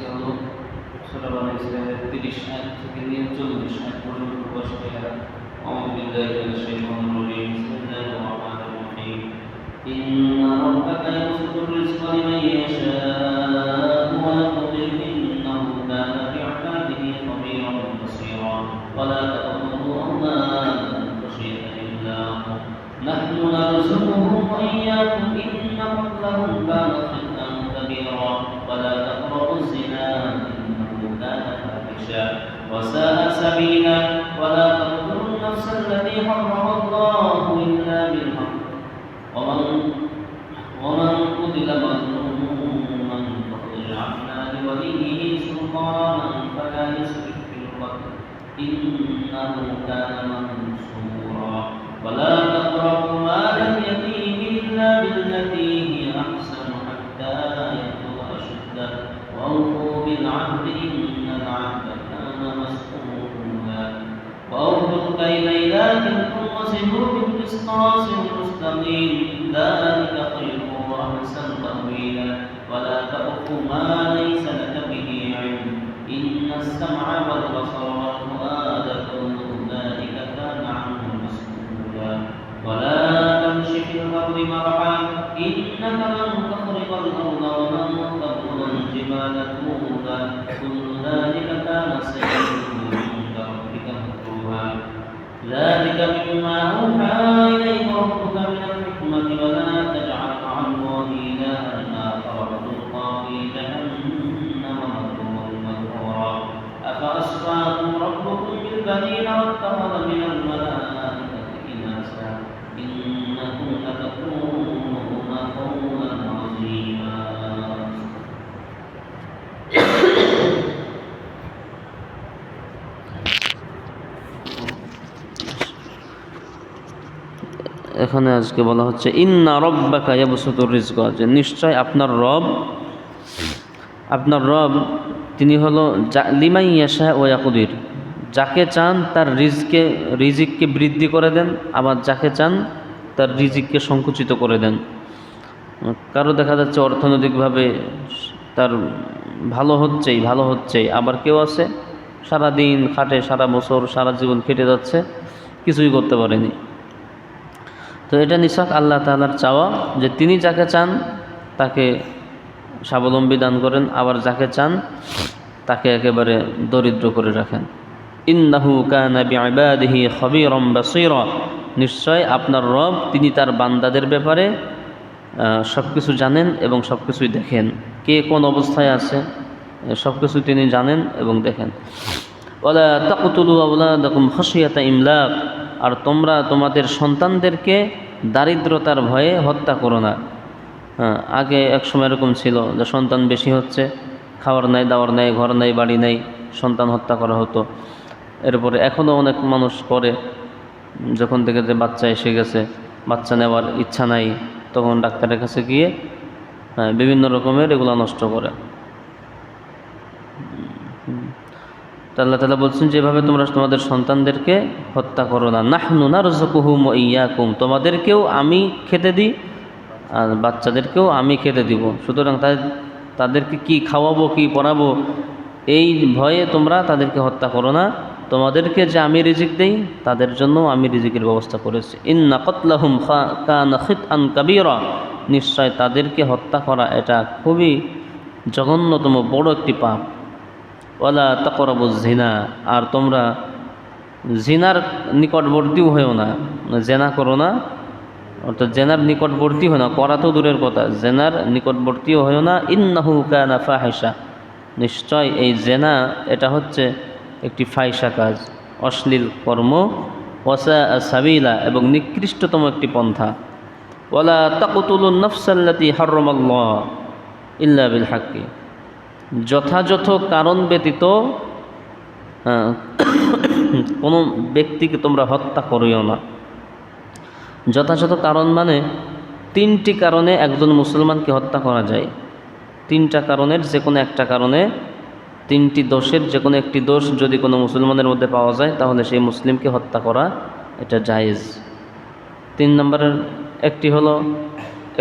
আজকে হলো ছোটবেলা ইসলামের তিরিশ আট থেকে নিয়ে চল্লিশ আট পর্যন্ত বসে أعوذ بالله من الشيطان الرجيم بسم الله الرحمن الرحيم إن ربك يبسط الرزق لمن يشاء ويقدر إنه كان بعباده خبيرا بصيرا ولا تقتلوا أولادكم خشية إملاق نحن نرزقهم وإياكم إن قتلهم كان سبيلا ولا تقتلوا النفس التي حرم الله إلا بالحق. ومن ومن قتل مظلوما فقد جعلنا لوليه سلطانا فلا يسرف في القتل. إنه كان منصورا. ولا تقربوا وأوفوا الكيل إذا كنتم وزنوا بالقسطاس المستقيم ذلك خير وأحسن تأويلا ولا تقف ما بالبنين واتخذ من الملائكة إناثا إنكم لتقولون قولا عظيما এখানে আজকে বলা হচ্ছে ইন্না রব্বাকা ইয়াবসুতুর রিজক যে নিশ্চয় আপনার রব আপনার রব তিনি হলো যা- লিমাই ইয়াশা ও ইয়াকুদির যাকে চান তার রিজকে, রিজিককে বৃদ্ধি করে দেন, আবার যাকে চান তার রিজিককে সংকুচিত করে দেন। কারও দেখা যাচ্ছে অর্থনৈতিকভাবে তার ভালো হচ্ছেই ভালো হচ্ছেই, আবার কেউ আছে সারা দিন খাটে, সারা বছর, সারা জীবন কেটে যাচ্ছে, কিছুই করতে পারেনি। তো এটা নিছক আল্লাহ তাআলার চাওয়া, যে তিনি যাকে চান তাকে স্বাবলম্বী দান করেন, আবার যাকে চান তাকে একেবারে দরিদ্র করে রাখেন। ইন্নাহু কানা বিইবাদিহি খবীরাম বাসীরা। নিশ্চয় আপনার রব, তিনি তার বান্দাদের ব্যাপারে সব কিছু জানেন এবং সব কিছুই দেখেন। কে কোন অবস্থায় আছে সব কিছু তিনি জানেন এবং দেখেন। ওলা তাকুতুলু আউলাদাকুম খসিয়াতা ইমলাক। আর তোমরা তোমাদের সন্তানদেরকে দারিদ্রতার ভয়ে হত্যা করো না। হ্যাঁ আগে এক সময় এরকম ছিল যে সন্তান বেশি হচ্ছে, খাওয়ার নাই, দাওয়ার নাই, ঘর নাই, বাড়ি নাই, সন্তান হত্যা করা হতো। এরপরে এখনও অনেক মানুষ করে, যখন থেকে যে বাচ্চা এসে গেছে, বাচ্চা নেওয়ার ইচ্ছা নাই, তখন ডাক্তারের কাছে গিয়ে বিভিন্ন রকমের এগুলো নষ্ট করে। আল্লাহ তালা বলছেন যেভাবে তোমরা তোমাদের সন্তানদেরকে হত্যা করো না। নাহনু না রজকুহুম ইয়াকুম। তোমাদেরকেও আমি খেতে দিই, আর বাচ্চাদেরকেও আমি খেতে দিব। সুতরাং তাদেরকে কি খাওয়াবো, কি পড়াবো, এই ভয়ে তোমরা তাদেরকে হত্যা করো না। তোমাদেরকে যে আমি রিজিক দেই, তাদের জন্য আমি রিজিকের ব্যবস্থা করেছি। ইন্না কান খিত আন কাবিরা। নিশ্চয় তাদেরকে হত্যা করা এটা খুবই জঘন্যতম বড় একটি পাপ। ওলা তকরবু জিনা আর তোমরা জিনার নিকটবর্তীও হয়েও না। জেনা করো না। অর্থাৎ জেনার নিকটবর্তী হয় না, করা তো দূরের কথা। জেনার নিকটবর্তীও হয়েও না। ইন্নাহু কানা ফাহিসা নিশ্চয় এই জেনা, এটা হচ্ছে একটি ফাইসা কাজ। অশ্লীল কর্ম ওসা সাবিলা এবং নিকৃষ্টতম একটি পন্থা। ওলা তাকুতুলুন নফসাল্লাতি হরমাল্লাহ ইল্লা বিল হাক্কি। যথাযথ কারণ ব্যতীত কোনো ব্যক্তিকে তোমরা হত্যা করিও না। যথাযথ কারণ মানে তিনটি কারণে একজন মুসলমানকে হত্যা করা যায়। তিনটা কারণের যে কোনো একটা কারণে তিনটি দোষের যে কোনো একটি দোষ যদি কোনো মুসলমানের মধ্যে পাওয়া যায়, তাহলে সেই মুসলিমকে হত্যা করা এটা জায়েজ। তিন নম্বরের একটি হলো,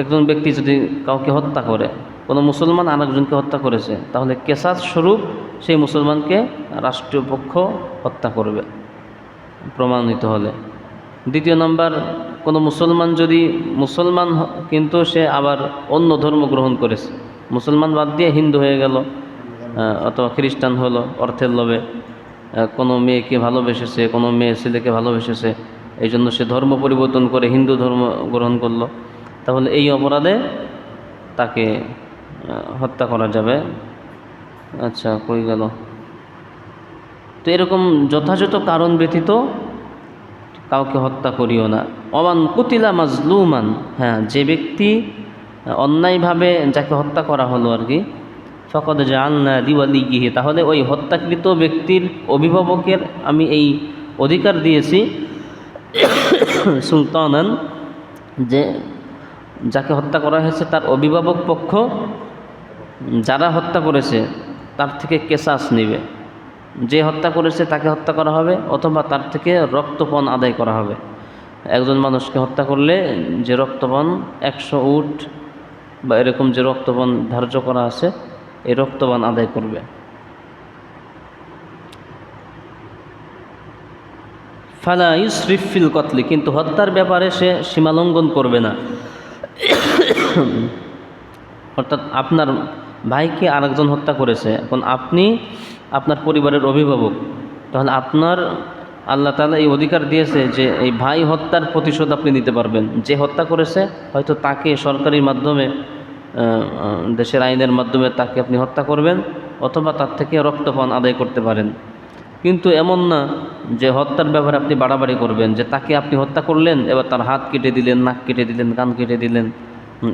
একজন ব্যক্তি যদি কাউকে হত্যা করে, কোনো মুসলমান আরেকজনকে হত্যা করেছে, তাহলে কেসাস স্বরূপ সেই মুসলমানকে রাষ্ট্রীয় পক্ষ হত্যা করবে প্রমাণিত হলে। দ্বিতীয় নম্বর, কোনো মুসলমান যদি মুসলমান কিন্তু সে আবার অন্য ধর্ম গ্রহণ করেছে, মুসলমান বাদ দিয়ে হিন্দু হয়ে গেল অথবা খ্রিস্টান হলো অর্থের লোভে। কোনো মেয়েকে ভালোবেসেছে, কোনো মেয়ে ছেলেকে ভালোবেসেছে, এই জন্য সে ধর্ম পরিবর্তন করে হিন্দু ধর্ম গ্রহণ করল। তাহলে এই অপরাধে তাকে হত্যা করা যাবে। আচ্ছা কই গেল? তো এরকম যথাযথ কারণ ব্যতীত কাউকে হত্যা করিও না। অমান কুতিলা মাজলুমান। হ্যাঁ যে ব্যক্তি অন্যায়ভাবে যাকে হত্যা করা হলো আর কি ফকদ জাননা দিওয়ালি গিয়ে তাহলে ওই হত্যাকৃত ব্যক্তির অভিভাবকের আমি এই অধিকার দিয়েছি সুলতানান যে যাকে হত্যা করা হয়েছে তার অভিভাবক পক্ষ যারা হত্যা করেছে তার থেকে কেসাস নেবে। যে হত্যা করেছে তাকে হত্যা করা হবে অথবা তার থেকে রক্তপণ আদায় করা হবে। একজন মানুষকে হত্যা করলে যে রক্তপণ একশো উট বা এরকম যে রক্তপণ ধার্য করা আছে এই রক্তবান আদায় করবে। ফালা ইসরিফিল কতলি, কিন্তু হত্যার ব্যাপারে সে সীমালঙ্ঘন করবে না। অর্থাৎ আপনার ভাইকে আরেকজন হত্যা করেছে, এখন আপনি আপনার পরিবারের অভিভাবক, তাহলে আপনার আল্লাহ তাআলা এই অধিকার দিয়েছে যে এই ভাই হত্যার প্রতিশোধ আপনি নিতে পারবেন। যে হত্যা করেছে, হয়তো তাকে সরকারি মাধ্যমে দেশের আইনের মাধ্যমে তাকে আপনি হত্যা করবেন অথবা তার থেকে রক্তপান আদায় করতে পারেন। কিন্তু এমন না যে হত্যার ব্যাপারে আপনি বাড়াবাড়ি করবেন, যে তাকে আপনি হত্যা করলেন, এবার তার হাত কেটে দিলেন, নাক কেটে দিলেন, কান কেটে দিলেন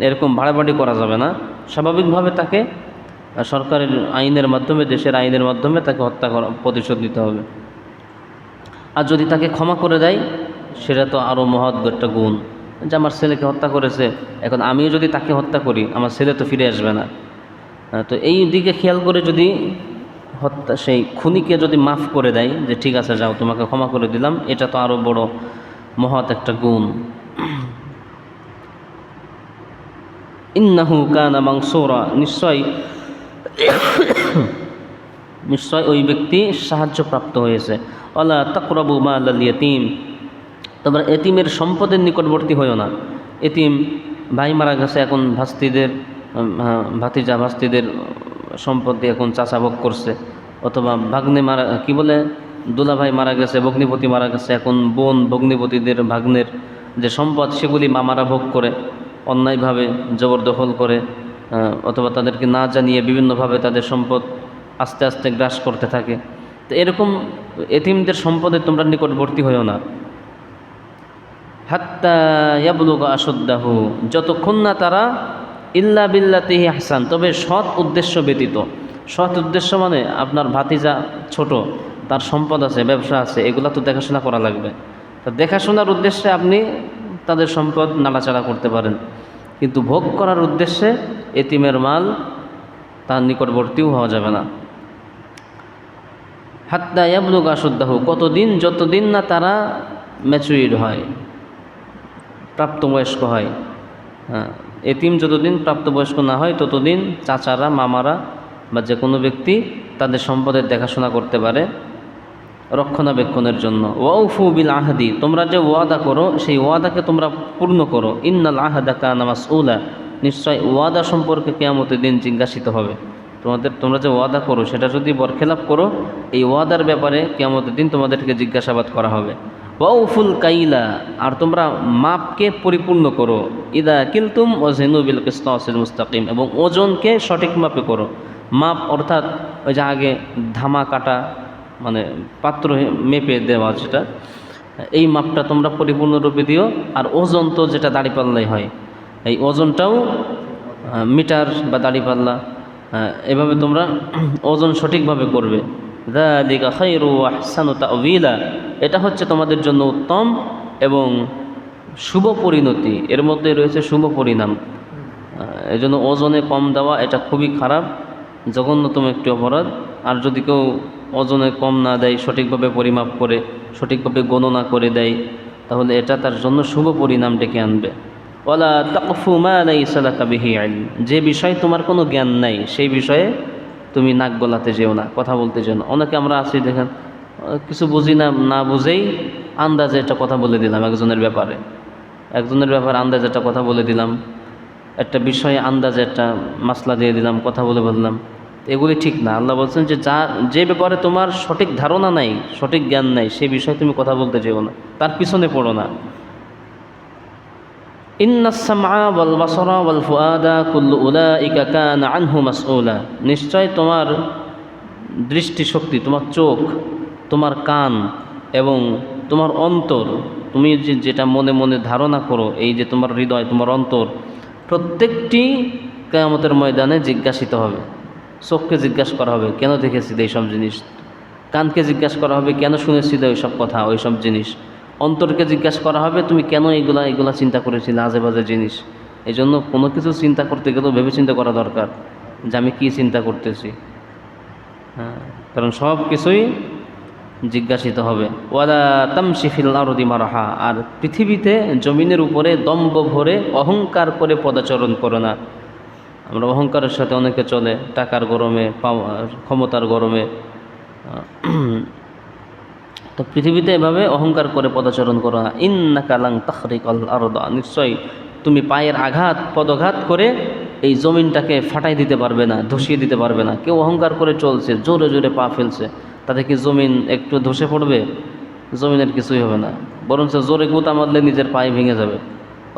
এরকম বাড়াবাড়ি করা যাবে না। স্বাভাবিকভাবে তাকে সরকারের আইনের মাধ্যমে, দেশের আইনের মাধ্যমে তাকে হত্যা করা, প্রতিশোধ নিতে হবে। আর যদি তাকে ক্ষমা করে দেয়, সেটা তো আরও মহৎ একটা গুণ। যে আমার ছেলেকে হত্যা করেছে, এখন আমিও যদি তাকে হত্যা করি, আমার ছেলে তো ফিরে আসবে না। তো এই দিকে খেয়াল করে যদি হত্যা, সেই খুনিকে যদি মাফ করে দেয়, যে ঠিক আছে, যাও, তোমাকে ক্ষমা করে দিলাম, এটা তো আরও বড় মহৎ একটা গুণ। ইন্নাহু কানা মাংসুরা নিশ্চয় নিশ্চয় ওই ব্যক্তি সাহায্যপ্রাপ্ত হয়েছে। অলা তকরবু মা আল ইয়তিম। তোমরা এতিমের সম্পদের নিকটবর্তী হয়েও না। এতিম ভাই মারা গেছে এখন ভাস্তিদের হ্যাঁ, ভাতিজা ভাস্তিদের সম্পত্তি এখন চাচা ভোগ করছে। অথবা ভাগ্নে মারা কি বলে দুলা ভাই মারা গেছে ভগ্নিপতি মারা গেছে এখন বোন ভগ্নিপতিদের ভাগ্নের যে সম্পদ সেগুলি মামারা ভোগ করে অন্যায়ভাবে জবরদখল করে অথবা তাদেরকে না জানিয়ে বিভিন্নভাবে তাদের সম্পদ আস্তে আস্তে গ্রাস করতে থাকে। তো এরকম এতিমদের সম্পদে তোমরা নিকটবর্তী হয়েও না। হাত্তা ইয়াবলুগ যতক্ষণ না তারা ইল্লা বিল্লাতিহি হাসান তবে সৎ উদ্দেশ্য ব্যতীত। সৎ উদ্দেশ্য মানে আপনার ভাতিজা ছোট, তার সম্পদ আছে, ব্যবসা আছে, এগুলো তো দেখাশোনা করা লাগবে। তা দেখাশোনার উদ্দেশ্যে আপনি তাদের সম্পদ নাড়াচাড়া করতে পারেন। কিন্তু ভোগ করার উদ্দেশ্যে এতিমের মাল তার নিকটবর্তীও হওয়া যাবে না। হাত্তা ইয়াবলুগ আসদ্দাহু কতদিন, যতদিন না তারা ম্যাচুরিড হয়। প্রাপ্তবয়স্ক হয়। হ্যাঁ এতিম যতদিন প্রাপ্তবয়স্ক না হয়, ততদিন চাচারা, মামারা বা যে কোনো ব্যক্তি তাদের সম্পদের দেখাশোনা করতে পারে রক্ষণাবেক্ষণের জন্য। ওয়াউফু বিল আহাদি, তোমরা যে ওয়াদা করো, সেই ওয়াদাকে তোমরা পূর্ণ করো। ইন্নাল আহাদা কানামাস উলা নিশ্চয় ওয়াদা সম্পর্কে কেয়ামতের দিন জিজ্ঞাসিত হবে। তোমাদের, তোমরা যে ওয়াদা করো, সেটা যদি বরখেলাপ করো, এই ওয়াদার ব্যাপারে কেয়ামতের দিন তোমাদেরকে জিজ্ঞাসাবাদ করা হবে। ওয়াউফুল কাইলা, আর তোমরা মাপকে পরিপূর্ণ করো। ইদা কিলতুম ও জেনুবিল কিস্তাসিল মুস্তাকিম, এবং ওজনকে সঠিক মাপে করো। মাপ অর্থাৎ ওই যে আগে ধামা কাটা মানে পাত্র মেপে দেওয়া যেটা, এই মাপটা তোমরা পরিপূর্ণরূপে দিও, আর ওজন তো যেটা দাড়িপাল্লাই হয়, এই ওজনটাও মিটার বা দাড়িপাল্লা এভাবে তোমরা ওজন সঠিকভাবে করবে। এটা হচ্ছে তোমাদের জন্য উত্তম এবং শুভ পরিণতি। এর মধ্যে রয়েছে শুভ পরিণাম। আহ, এই জন্য ওজনে কম দেওয়া এটা খুবই খারাপ জঘন্যতম একটি অপরাধ। আর যদি কেউ ওজনে কম না দেয় সঠিকভাবে পরিমাপ করে সঠিকভাবে গণনা করে দেয় তাহলে এটা তার জন্য শুভ পরিণাম ডেকে আনবে। ওয়ালা তাকফু মা লাইসা লাকা বিহি ইলম। যে বিষয়ে তোমার কোনো জ্ঞান নাই সেই বিষয়ে তুমি নাক গলাতে যেও না, কথা বলতে যেও না। অনেকে আমরা আছি, দেখেন, কিছু বুঝি না না বুঝেই আন্দাজে একটা কথা বলে দিলাম একজনের ব্যাপারে। একজনের ব্যাপারে আন্দাজে একটা কথা বলে দিলাম, একটা বিষয়ে আন্দাজে একটা মাসলা দিয়ে দিলাম, কথা বলে বললাম। এগুলি ঠিক না। আল্লাহ বলছেন যে যা, যে ব্যাপারে তোমার সঠিক ধারণা নাই, সঠিক জ্ঞান নাই সেই বিষয়ে তুমি কথা বলতে যেও না। তার পিছনে পড়ো না ইন্নাসমা ওয়াল বাসরা ওয়াল ফুআদা কুল্লু উলাইকা কানা আনহু মাসউলা নিশ্চয় তোমার দৃষ্টিশক্তি, তোমার চোখ, তোমার কান এবং তোমার অন্তর, তুমি যে যেটা মনে মনে ধারণা করো, এই যে তোমার হৃদয়, তোমার অন্তর, প্রত্যেকটি কেয়ামতের ময়দানে জিজ্ঞাসিত হবে। চোখকে জিজ্ঞাসা করা হবে, কেন দেখেছিল এইসব জিনিস? কানকে জিজ্ঞাসা করা হবে, কেন শুনেছিল ওইসব কথা, ওইসব জিনিস? অন্তরকে জিজ্ঞাসা করা হবে, তুমি কেন এইগুলা এইগুলা চিন্তা করেছিলে আজে বাজে জিনিস? এই জন্য কোনো কিছু চিন্তা করতে গেলেও ভেবে চিন্তা করা দরকার যে আমি কী চিন্তা করতেছি। হ্যাঁ কারণ সব কিছুই জিজ্ঞাসিত হবে। ওয়ালা তামশিফিল আরদি মারাহা, আর পৃথিবীতে জমিনের উপরে দম্ব ভরে অহংকার করে পদাচরণ করো না। আমরা অহংকারের সাথে অনেকে চলে, টাকার গরমে ক্ষমতার গরমে। তো পৃথিবীতে এভাবে অহংকার করে পদাচরণ করো না। ইন্না কালাং তাহরিক আরদা। নিশ্চয়ই তুমি পায়ের আঘাত, পদঘাত করে এই জমিনটাকে ফাটাই দিতে পারবে না, ধসিয়ে দিতে পারবে না। কেউ অহংকার করে চলছে, জোরে জোরে পা ফেলছে। তাতে কি জমিন একটু ধসে পড়বে? জমিনের কিছুই হবে না। বরঞ্চ জোরে গুতা মারলে নিজের পায়ে ভেঙে যাবে,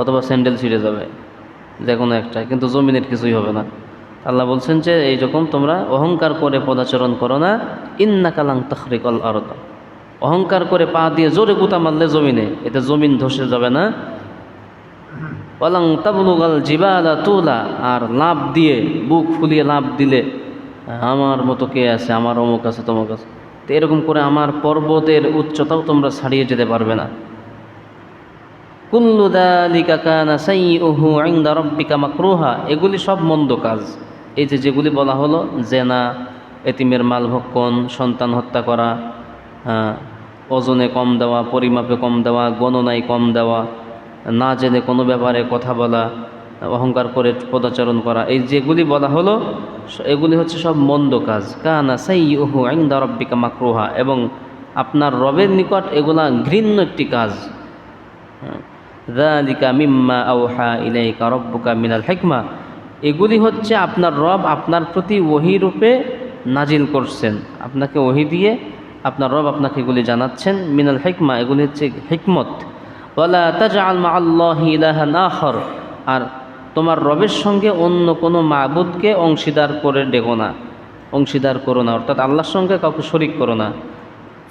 অথবা স্যান্ডেল ছিঁড়ে যাবে, যে কোনো একটা। কিন্তু জমিনের কিছুই হবে না। আল্লাহ বলছেন যে এইরকম তোমরা অহংকার করে পদাচরণ করো না ইন্না কালাং তখরিক অল আরদা। অহংকার করে পা দিয়ে জোরে গুতা মারলে জমিনে, এতে জমিন ধসে যাবে না। অলাং তাবলুগাল জিবালা তুলা, আর লাভ দিয়ে, বুক ফুলিয়ে লাভ দিলে, আমার মতো কে আছে? আমার অমুক আছে, তমুক আছে। তো এরকম করে আমার পর্বতের উচ্চতাও তোমরা ছাড়িয়ে যেতে পারবে না। কুল্লু দালিকা কানা সাইয়ুহু ইনদা রাব্বিকা মাকরুহা, এগুলি সব মন্দ কাজ। এই যে যেগুলি বলা হলো, জেনা, এতিমের মাল ভক্ষণ সন্তান হত্যা করা ওজনে কম দেওয়া, পরিমাপে কম দেওয়া, গণনায় কম দেওয়া, না জেনে কোনো ব্যাপারে কথা বলা, অহংকার করে পদাচরণ করা, এই যেগুলি বলা হলো, এগুলি হচ্ছে সব মন্দ কাজ। কানা সাইয়ুহু ইনদা রাব্বিকা মাকরুহা, এবং আপনার রবের নিকট এগুলা ঘৃণ্য একটি কাজ। দালিকা মিম্মা আউহা ইলাইকা রব্বুকা মিনাল হিকমা, এগুলি হচ্ছে আপনার রব আপনার প্রতি ওহি রূপে নাজিল করছেন। আপনাকে ওহি দিয়ে আপনার রব আপনাকে এগুলি জানাচ্ছেন। মিনাল হিকমা, এগুলি হচ্ছে হিকমত। ওয়ালা তাজআল মা আল্লাহি ইলাহান আখর। আর তোমার রবের সঙ্গে অন্য কোনো মাবুদকে অংশীদার করে ডেকো না। অংশীদার করো না, অর্থাৎ আল্লাহর সঙ্গে কাউকে শরিক করো না।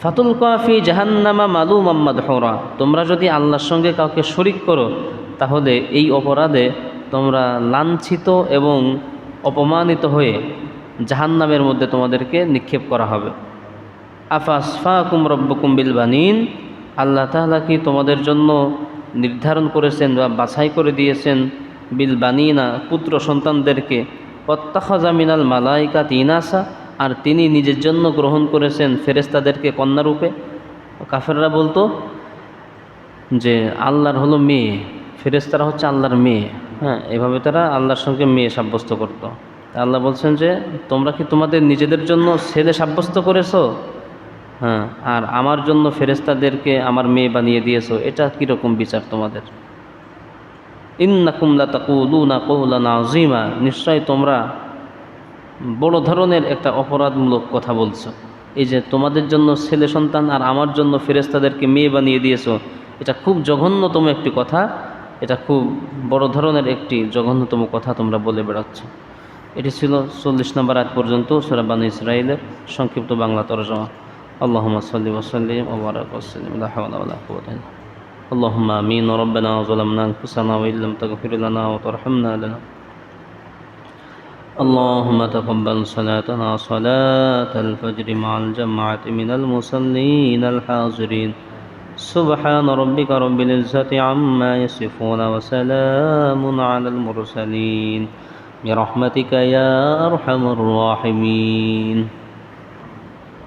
ফাতুল কাফি জাহান্নামা মালু মাম্মাদ হরা তোমরা যদি আল্লাহর সঙ্গে কাউকে শরিক করো, তাহলে এই অপরাধে তোমরা লাঞ্ছিত এবং অপমানিত হয়ে জাহান্নামের মধ্যে তোমাদেরকে নিক্ষেপ করা হবে। আফাসফাকুম রব্বকুম বিল বানিন। আল্লাহ তাআলা কি তোমাদের জন্য নির্ধারণ করেছেন বা বাছাই করে দিয়েছেন বিল বানিনা পুত্র সন্তানদেরকে। প্রত্যাখাজা মিনাল মালাইকা তিনাসা আর তিনি নিজের জন্য গ্রহণ করেছেন ফেরেস্তাদেরকে কন্যারূপে। কাফেররা বলতো যে, আল্লাহর হলো মেয়ে ফেরেস্তারা হচ্ছে আল্লাহর মেয়ে। হ্যাঁ এভাবে তারা আল্লাহর সঙ্গে মেয়ে সাব্যস্ত করত। আল্লাহ বলছেন যে, তোমরা কি তোমাদের নিজেদের জন্য ছেলে সাব্যস্ত করেছ? হ্যাঁ। আর আমার জন্য ফেরেস্তাদেরকে আমার মেয়ে বানিয়ে দিয়েছ, এটা কীরকম বিচার তোমাদের? ইন্নাকুম লা তাকুলুনা কওলান আযীমা, নিশ্চয় তোমরা বড় ধরনের একটা অপরাধমূলক কথা বলছো। এই যে তোমাদের জন্য ছেলে সন্তান আর আমার জন্য ফেরেস্তাদেরকে মেয়ে বানিয়ে দিয়েছ, এটা খুব জঘন্যতম একটি কথা, এটা খুব বড় ধরনের একটি জঘন্যতম কথা তোমরা বলে বেড়াচ্ছ। এটি ছিল চল্লিশ নম্বর আগ পর্যন্ত সুরাবান ইসরায়েলের সংক্ষিপ্ত বাংলা তরজমা। اللهم صل وسلم وبارك وسلم لا حول ولا قوة إلا بالله. اللهم آمين. ربنا ظلمنا أنفسنا وإن لم تغفر لنا وترحمنا لنا. اللهم تقبل صلاتنا صلاة الفجر مع الجماعة من المصلين الحاضرين. سبحان ربك رب العزة عما يصفون وسلام على المرسلين. برحمتك يا أرحم الراحمين.